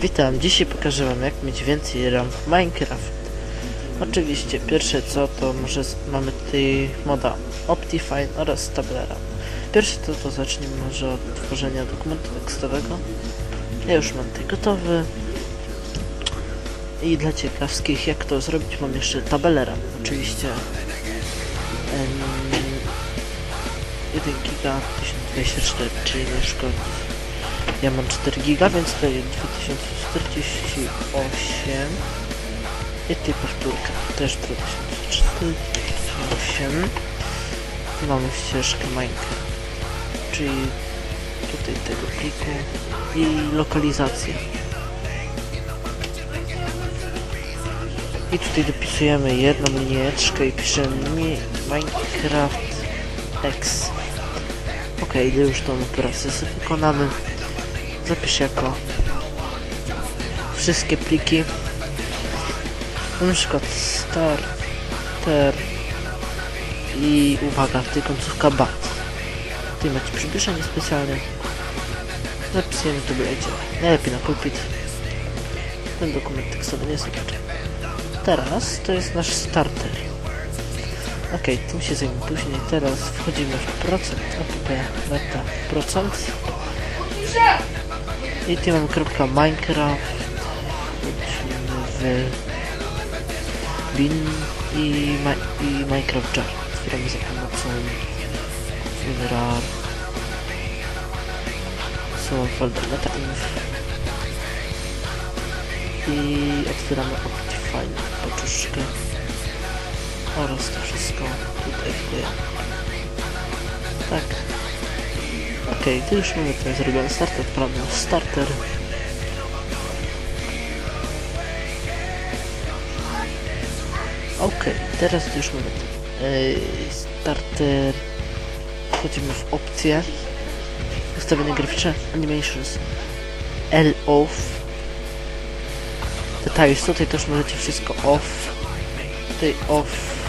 Witam, dzisiaj pokażę wam jak mieć więcej RAM w Minecraft. Oczywiście pierwsze co to może mamy tutaj moda Optifine oraz Tablera. Pierwsze to, to zacznijmy może od tworzenia dokumentu tekstowego. Ja już mam tutaj gotowy. I dla ciekawskich jak to zrobić mam jeszcze tabelera. Oczywiście em, 1 giga 1024, czyli nie szkodzi. Ja mam 4 giga, więc to jest 2048 i tutaj powtórka też 2048 I mamy ścieżkę Minecraft czyli tutaj tego pliku i lokalizację. I tutaj dopisujemy jedną linieczkę i piszemy mi Minecraft X ok, gdy już tą sobie wykonamy. Zapisz jako wszystkie pliki. Na przykład starter i uwaga, tutaj końcówka bat. Tutaj macie przybliżenie specjalne. Zapisujemy to będzie najlepiej na pulpit. Ten dokument tekstowy nie jest teraz to jest nasz starter ok, tym się zajmę później. Teraz wchodzimy w procent. APP meta procent. I tu mamy kropka Minecraft. Wchodzimy w bin i, mi i Minecraft jar otwieramy za pomocą rar są folder metainf i otwieramy Optifine poczuszkę oraz to wszystko tutaj wklejamy tak Okej, to już mamy ten zrobiony starter, prawda? Starter. Okej, teraz to już mamy yy, starter. Wchodzimy w opcje. Ustawienie graficzne, animations, L off. Details, tutaj też możecie wszystko off. Tutaj off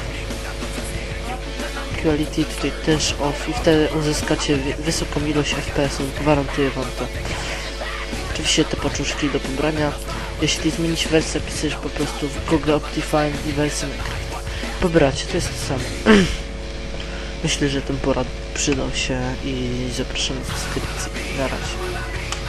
quality tutaj też off i wtedy uzyskacie wysoką ilość FPS-ów, gwarantuję wam to. Oczywiście te paczuszki do pobrania. Jeśli zmienić wersję, pisujesz po prostu w Google Optifine i wersję Minecraft. Pobracie, to jest to samo. Myślę, że ten porad przydał się i zapraszam do subskrypcji. Na razie.